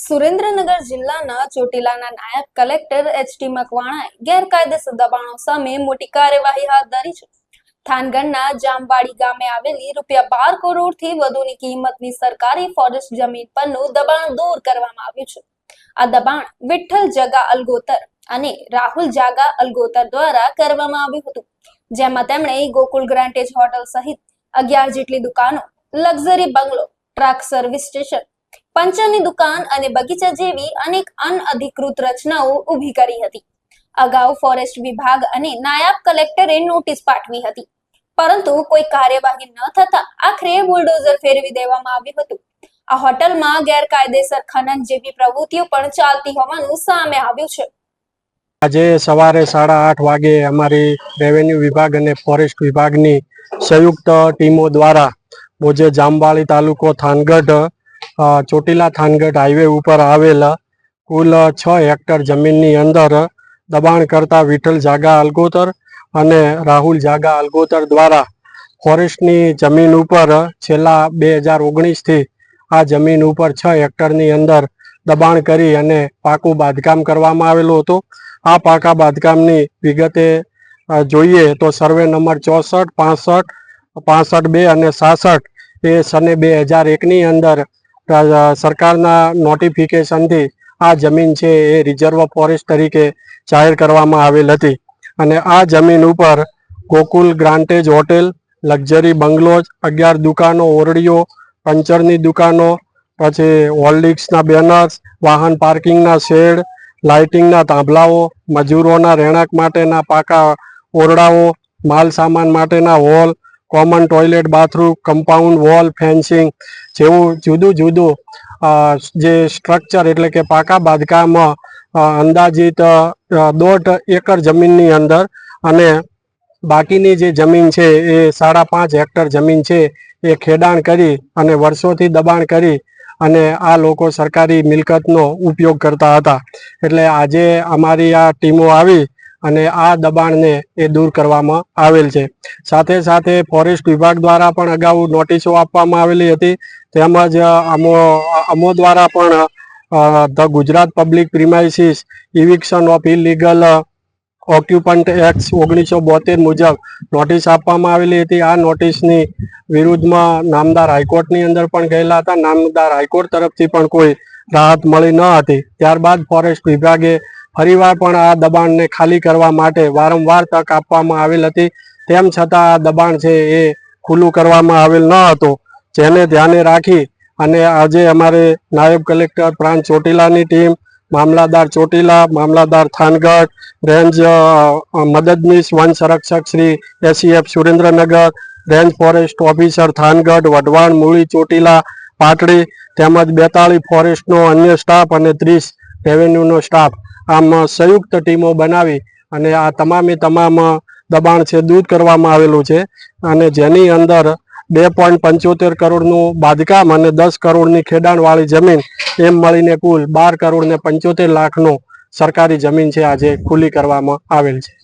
સુરેન્દ્રનગર જિલ્લાના ચોટીલાના નાયબ collector H T મકવાણાએ ગેરકાયદેસર દબાણો સામે મોટી કાર્યવાહી હાથ ધરી છે. થાનગઢના જામવાડી ગામે આવેલી રૂપિયા બાર કરોડથી વધુની કિંમતની સરકારી ફોરેસ્ટ જમીન પરનું દબાણ દૂર કરવામાં આવ્યું છે. આ દબાણ વિઠ્ઠલ જગા અલગોતર અને રાહુલ જાગા અલગોતર દ્વારા કરવામાં આવ્યું હતું. જેમાં તેમણે ગોકુલ ગ્રાન્ટેજ હોટલ સહિત અગિયાર જેટલી દુકાનો, luxury bungalow, truck service station પંચરની દુકાન અને બગીચા જેવી અનેક અનઅધિકૃત રચનાઓ ઊભી કરી હતી. અગાઉ ફોરેસ્ટ વિભાગ અને નાયબ કલેક્ટરે નોટિસ પાઠવી હતી. પરંતુ કોઈ કાર્યવાહી ન થતા આખરે બુલડોઝર ફેરવી દેવામાં આવ્યું હતું. આ હોટલમાં ગેરકાયદેસર ખનન જેવી પ્રવૃત્તિઓ પણ ચાલતી હોવાનું સામે આવ્યું છે. આજે સવારે સાડા આઠ વાગે અમારી રેવન્યુ વિભાગ અને ફોરેસ્ટ વિભાગની સંયુક્ત ટીમો દ્વારા બોજે જામવાળી તાલુકો થાનગઢ ચોટીલા થાનગઢ હાઈવે ઉપર આવેલા કુલ છ હેક્ટર જમીનની અંદર દબાણ કરતા વિઠ્ઠલ જાગા અલગોતર અને રાહુલ જાગા અલગોતર દ્વારા ફોરેસ્ટની જમીન ઉપર છેલ્લા બે હજાર ઓગણીસથી આ જમીન ઉપર છ હેક્ટરની અંદર દબાણ કરી અને પાકું બાંધકામ કરવામાં આવેલું હતું. આ પાકા બાંધકામની વિગતે જોઈએ તો સર્વે નંબર ચોસઠ, પાસઠ પાસઠ બે અને સાસઠ એ સને બે હજાર એકની અંદર સરકારના નોટિફિકેશનથી આ જમીન છે એ રિઝર્વ ફોરેસ્ટ તરીકે જાહેર કરવામાં આવેલ હતી. અને આ જમીન ઉપર ગોકુલ ગ્રાન્ટેજ હોટેલ, લક્ઝરી બંગલોજ અગિયાર દુકાનો, ઓરડીઓ, પંચરની દુકાનો, પછી હોલ્ડિંગ્સના બેનર્સ, વાહન પાર્કિંગના શેડ, લાઇટિંગના થાંભલાઓ, મજૂરોના રહેણાંક માટેના પાકા ઓરડાઓ માલ સામાન માટેના hall common toilet bathroom compound wall fencing જેવું જુદું જુદું જે સ્ટ્રક્ચર એટલે કે પાકા બાંધકામ અંદાજિત દોઢ એકર જમીનની અંદર અને બાકીની જે જમીન છે એ સાડા પાંચ હેક્ટર જમીન છે એ ખેડાણ કરી અને વર્ષોથી દબાણ કરી અને આ લોકો સરકારી મિલકતનો ઉપયોગ કરતા હતા. એટલે આજે અમારી આ ટીમો આવી અને આ દબાણને એ દૂર કરવામાં આવેલ છે. સાથે સાથે ફોરેસ્ટ વિભાગ દ્વારા પણ અગાઉ નોટિસો આપવામાં આવેલી હતી. તેમજ અમો અમો દ્વારા પણ the Gujarat public premises eviction of illegal occupant act ઓગણીસો બોતેર મુજબ નોટિસ આપવામાં આવેલી હતી. આ નોટિસની વિરુદ્ધમાં નામદાર હાઈકોર્ટની અંદર પણ ગયેલા હતા. નામદાર હાઈકોર્ટ તરફથી પણ કોઈ રાહત મળી ન હતી. ત્યારબાદ ફોરેસ્ટ વિભાગે ફરીવાર પણ આ દબાણને ખાલી કરવા માટે વારંવાર તક આપવામાં આવેલ હતી. તેમ છતાં આ દબાણ છે એ ખુલ્લું કરવામાં આવેલ ન હતું. જેને ધ્યાને રાખી અને આજે અમારે નાયબ કલેક્ટર પ્રાંત ચોટીલાની ટીમ, મામલાદાર ચોટીલા, મામલાદાર થાનગઢ, રેન્જ મદદનીશ વન સંરક્ષક Shri ACF Surendranagar, range forest officer Thangadh, Wadhwan, Muli Chotila, Patdi તેમજ બેતાળી ફોરેસ્ટનો અન્ય સ્ટાફ અને ત્રીસ રેવન્યુનો સ્ટાફ. આમ સંયુક્ત ટીમો બનાવી અને આ તમામે તમામ દબાણ છે દૂર કરવામાં આવેલું છે. અને જેની અંદર બે પોઈન્ટ પંચોતેર કરોડનું બાંધકામ અને દસ કરોડની ખેડાણવાળી જમીન એમ મળીને કુલ બાર કરોડ ને પંચોતેર લાખનું સરકારી જમીન છે આજે ખુલ્લી કરવામાં આવેલ છે.